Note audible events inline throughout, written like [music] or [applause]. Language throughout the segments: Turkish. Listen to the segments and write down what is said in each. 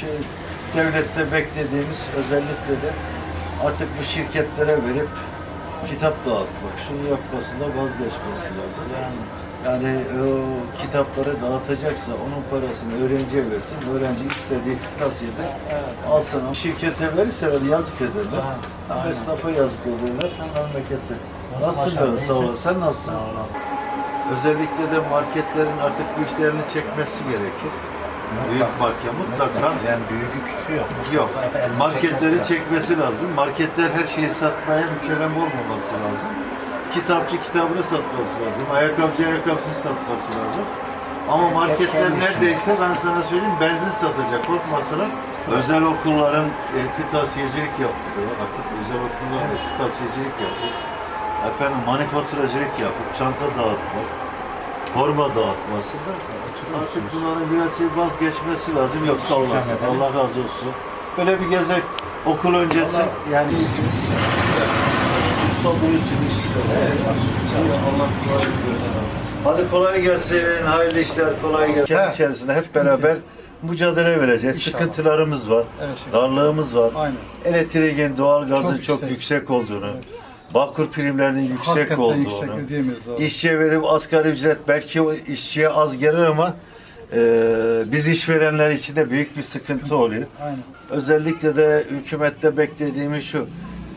şey devlette beklediğimiz özellikle de artık bu şirketlere verip kitap dağıtmak, şunu yapmasında vazgeçmesi lazım. Yani o kitapları dağıtacaksa onun parasını öğrenciye versin. Öğrenci istediği kırtasiyede alsın. Ama Şirkete verirse yazık ederler. Hem esnafa yazık ederler memlekete. Nasılsın böyle sağ ol. Sen nasılsın? Özellikle de marketlerin artık bu işlerini çekmesi gerekir. Büyük market mutlaka. Yani büyüğü küçüğü yok. Yok. Marketleri çekmesi lazım. Marketler her şeyi satmaya mükemmel olmaması lazım. Kitapçı kitabını satması lazım. Ayakkabıcı ayakkabısını satması lazım. Ama marketler neredeyse ben sana söyleyeyim benzin satacak. Korkmasalar özel okulların e, kırtasiyecilik yapıyor. Artık özel okullar da kırtasiyecilik yapıyor. Efendim manifaturacılık yapıp çanta dağıtmak, forma dağıtması da artık bunların biraz şey vazgeçmesi lazım. Yok sağ olasın. Allah razı olsun. Böyle bir gezek okul öncesi. Yani Allah kolaylık versin. Hadi kolay gelsin. Hayırlı işler kolay gelsin. Kendi içerisinde hep beraber mücadele vereceğiz. Sıkıntılarımız var. Evet, şey. Darlığımız var. Aynen. Elektriğin, doğalgazın çok, Çok yüksek. yüksek. olduğunu, bakır primlerinin yüksek Hakikaten olduğunu, yüksek ödeyemiyoruz abi. işçiye verip asgari ücret belki o işçiye az gelir ama e, biz işverenler için de büyük bir sıkıntı oluyor. Aynen. Özellikle de hükümette beklediğimiz şu.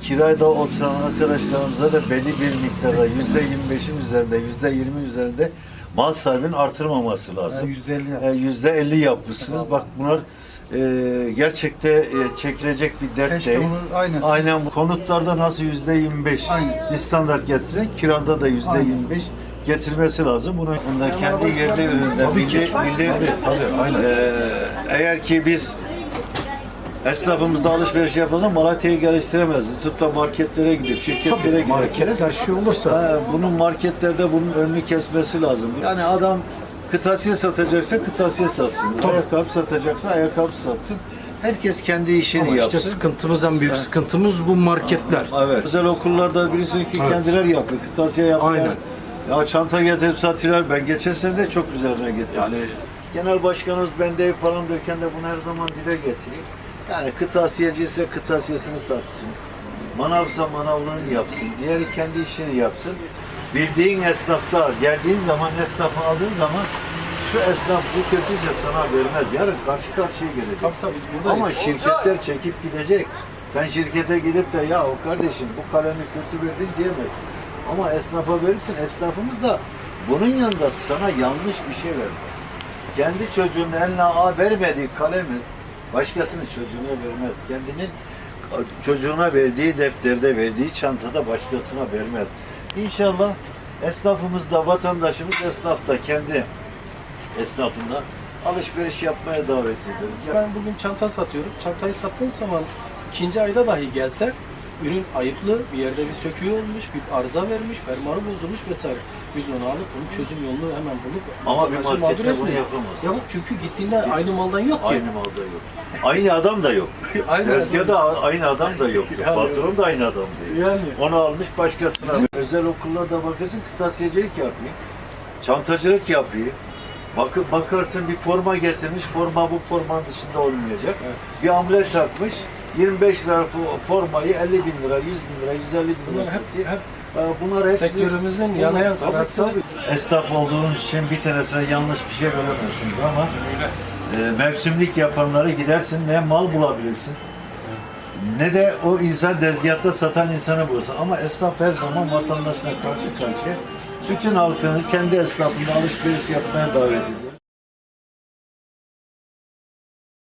Kirayda oturan arkadaşlarımıza da belli bir miktarda yüzde 25'in üzerinde, yüzde 20 üzerinde mal sahibinin artırmaması lazım. Yani yüzde elli yap. E, Yüzde 50 yapmışsınız. Bak bunlar e, gerçekte e, çekilecek bir dert Keşke değil. onu aynen. Aynen bu konutlarda nasıl yüzde 25 Aynen. bir standart getirse kirada da yüzde Aynen. 25 getirmesi lazım. Bunu bunda kendi yerde üründe milli, milli Ee, eğer ki biz esnafımızda alışveriş yapalım Malatya'yı geliştiremez. Tutup da marketlere gidip şirketlere gidip Marketler şey olursa Ha, bunun marketlerde bunun önünü kesmesi lazım. Yani adam kıtasiye satacaksa kıtasiye satsın. Ayakkabı satacaksa ayakkabı satsın. Herkes kendi işini ama yapsın. işte sıkıntımız en büyük sıkıntımız bu marketler. Evet. Özel okullarda birisi ki Evet. kendileri yapıyor. Kırtasiye yapıyor. Aynen. Ya çanta getirip satıyorlar. Ben geçen sene de çok üzerine getirdim. Yani Genel Başkanımız bende ev falan döken de bunu her zaman dile getiriyor. Yani kırtasiyeci ise kırtasiyesini satsın. Manavsa manavlığını yapsın. Diğeri kendi işini yapsın. Bildiğin esnafta geldiğin zaman esnafı aldığın zaman şu esnaf bu kötüyse sana vermez. Yarın karşı karşıya gelecek. Tabii tabii biz buradayız. Ama şirketler çekip gidecek. Sen şirkete gidip de ya o kardeşim bu kalemi kötü verdin diyemezsin. Ama esnafa verirsin. Esnafımız da bunun yanında sana yanlış bir şey vermez. Kendi çocuğunun eline a vermediği kalemi başkasının çocuğuna vermez. Kendinin çocuğuna verdiği defterde, verdiği çantada başkasına vermez. İnşallah esnafımız da, vatandaşımız esnaf da kendi esnafında alışveriş yapmaya davet. Ya- Ben bugün çanta satıyorum. Çantayı sattığım zaman ikinci ayda dahi gelse ürün ayıplı, bir yerde bir söküğü olmuş, bir arıza vermiş, fermuarı bozulmuş vesaire. Biz onu alıp bunun çözüm yolunu hemen bulup Ama bir vatandaşı markette mağdur bunu etmiyor. yapamaz. Yok çünkü gittiğinde aynı maldan yok ki. Aynı malda yok. Aynı adam da yok. [laughs] Aynı Tezgahda aynı adam da yok. Yani- Patron da aynı adam değil. Yani. Onu almış başkasına. Özel okullarda bakırsın kırtasiyecilik yapıyor. Çantacılık yapıyor. Bak, bakarsın bir forma getirmiş. Forma bu formanın dışında olmayacak. Bir amulet takmış. 25 lira fo- formayı 50 bin lira, 100 bin lira, 150 bin lira Bunlar hep, hep Bunlar hepsi... Sektörümüzün yanayan Tabii, karası. tabii. Esnaf olduğun için bir tanesine yanlış bir şey veremezsiniz ama e, mevsimlik yapanlara gidersin ne mal bulabilirsin ne de o insan tezgahta satan insanı bulursun. Ama esnaf her zaman vatandaşına karşı karşıya bütün halkını kendi esnafında alışveriş yapmaya davet ediyor.